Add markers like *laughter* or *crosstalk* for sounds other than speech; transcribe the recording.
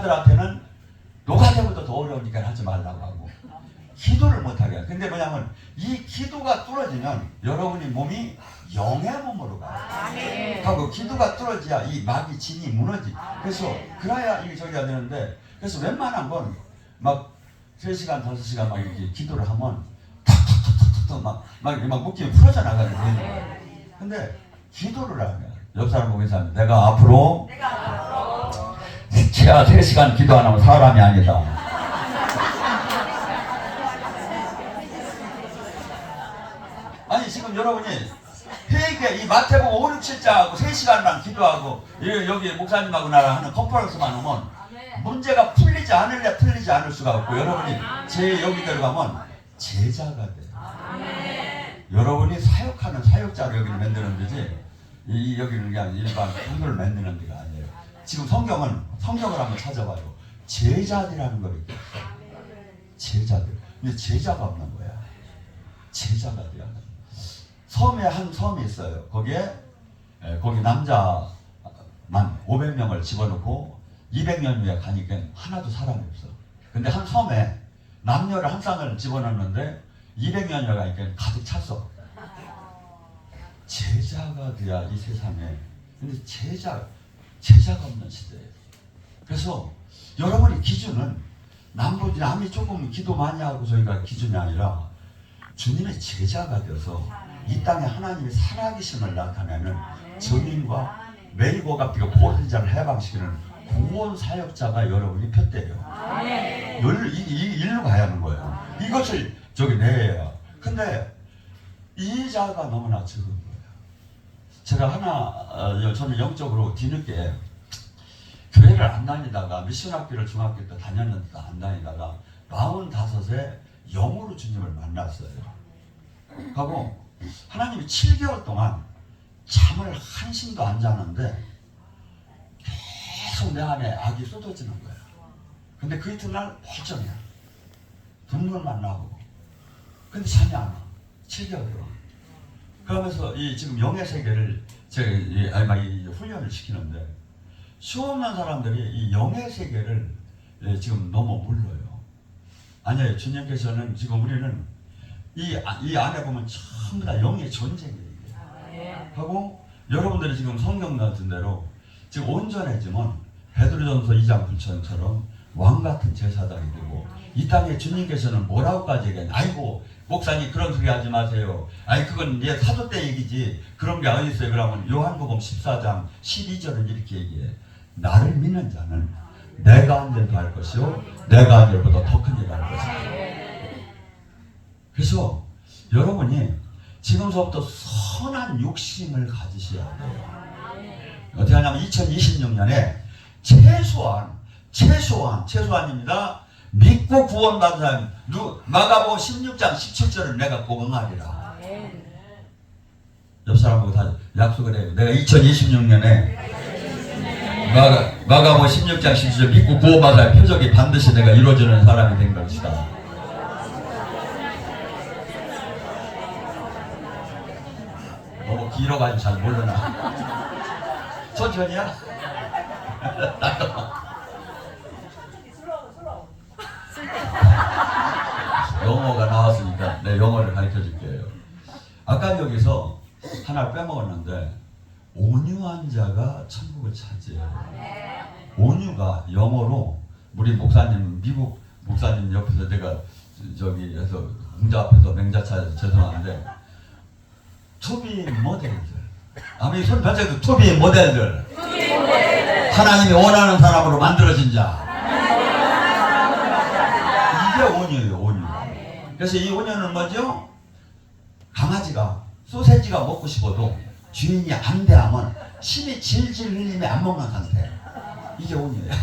남자들한테는 노가대보다 더 어려우니까 하지 말라고 하고 기도를 못하게 해. 근데 뭐냐면 이 기도가 뚫어지면 여러분이 몸이 영의 몸으로 가요. 하고 기도가 뚫어져야 이 마귀 진이 무너지. 그래서 그래야 이게 저기가 되는데 그래서 웬만한 건 막 3시간, 5시간 막 이렇게 기도를 하면 탁탁탁탁탁 막, 막, 묶이면 풀어져 나가는 거예요. 근데 기도를 하면 옆 사람 인사합니다. 내가 앞으로 제가 3시간 기도 안 하면 사람이 아니다. 아니 지금 여러분이 회개 이 마태복음 5, 6, 7장하고 3시간만 기도하고 이- 여기 목사님하고 나랑 하는 컨퍼런스만 하면 문제가 풀리지 않을래 풀리지 않을 수가 없고 여러분이 제 여기 들어가면 제자가 돼요. 여러분이 사역하는 사역자로 여기를 만드는 데지 이 여기는 그냥 일반 한글 만드는 데가 아니에요. 지금 성경은 성경을 한번 찾아봐요. 제자들이라는 걸 있고 제자들. 근데 제자가 없는 거야. 제자가 돼야 돼. 섬에 한 섬이 있어요. 거기에 에, 거기 남자만 500명을 집어넣고 200년 후에 가니까 하나도 사람이 없어. 근데 한 섬에 남녀를 한 쌍을 집어넣는데 200년 후에 가니까 가득 찼어. 제자가 돼야 이 세상에. 근데 제자, 제자가 없는 시대예요. 그래서 여러분의 기준은 남보지 남이 조금 기도 많이 하고 저희가 기준이 아니라 주님의 제자가 되어서 이 땅에 하나님의 살아계심을 나타내는 증인과 매일고갑비가 보호자를 해방시키는 구원 사역자가 여러분이 폈대요. 열, 이, 이 일로 가야 하는 거예요. 이것을 저기 내야. 근데 이 자가 너무나 거예요. 제가 하나, 어, 저는 영적으로 뒤늦게 교회를 안 다니다가 미션 학교를 중학교 때 다녔는데 안 다니다가 45에 영으로 주님을 만났어요. 하고 하나님이 7개월 동안 잠을 한심도 안 자는데 계속 내 안에 악이 쏟아지는 거야. 근데 그 이튿날 멀쩡해. 눈물만 나고. 근데 잠이 안 와. 7개월 동안. 그러면서 이 지금 영의 세계를 제가 이, 아니 막 이 훈련을 시키는데 수없는 사람들이 이 영의 세계를 예, 지금 너무 몰라요. 아니에요. 주님께서는 지금 우리는 이, 아- 이 안에 보면 전부 다 영의 전쟁이에요. 하고 여러분들이 지금 성경 같은 대로 지금 온전해지면 베드로전서 2장 9절처럼 왕 같은 제사장이 되고 이 땅에 주님께서는 뭐라고까지 얘기하냐 아이고 목사님 그런 소리 하지 마세요. 아니 그건 얘 사도 때 얘기지. 그런 게 어디 있어요. 그러면 요한복음 14장 12절은 이렇게 얘기해. 나를 믿는 자는 내가 한 일도 할 것이요 내가 한 일보다 더 큰 일을 할 것이다. 그래서 여러분이 지금서부터 선한 욕심을 가지셔야 돼요. 어떻게 하냐면 2026년에 최소한 최소한 최소한입니다. 믿고 구원받은 사람 누 마가복음 16장 17절을 내가 복응하리라. 옆 사람하고 다 약속을 해요. 내가 2026년에 마가 마가복음 16장 17절 믿고 구원받은 사람 표적이 반드시 내가 이루어지는 사람이 된 것이다. 너무 길어가지고 잘 모르나. 천천히야? *laughs* 영어가 나왔으니까 내 영어를 가르쳐 줄게요. 아까 여기서 하나 빼먹었는데 온유한 자가 천국을 차지해요. 온유가 영어로 우리 목사님 미국 목사님 옆에서 내가 저기 해서 공자 앞에서 맹자차 죄송한데 투비 모델들 아무리 손 발자국 투비 모델들 하나님이 원하는 사람으로 만들어진 자 이게 온유예요 온유 그래서 이 온유는 뭐죠? 강아지가 소세지가 먹고 싶어도 주인이 안 대하면 침이 질질 흘리며 안 먹는 상태 이게 온유예요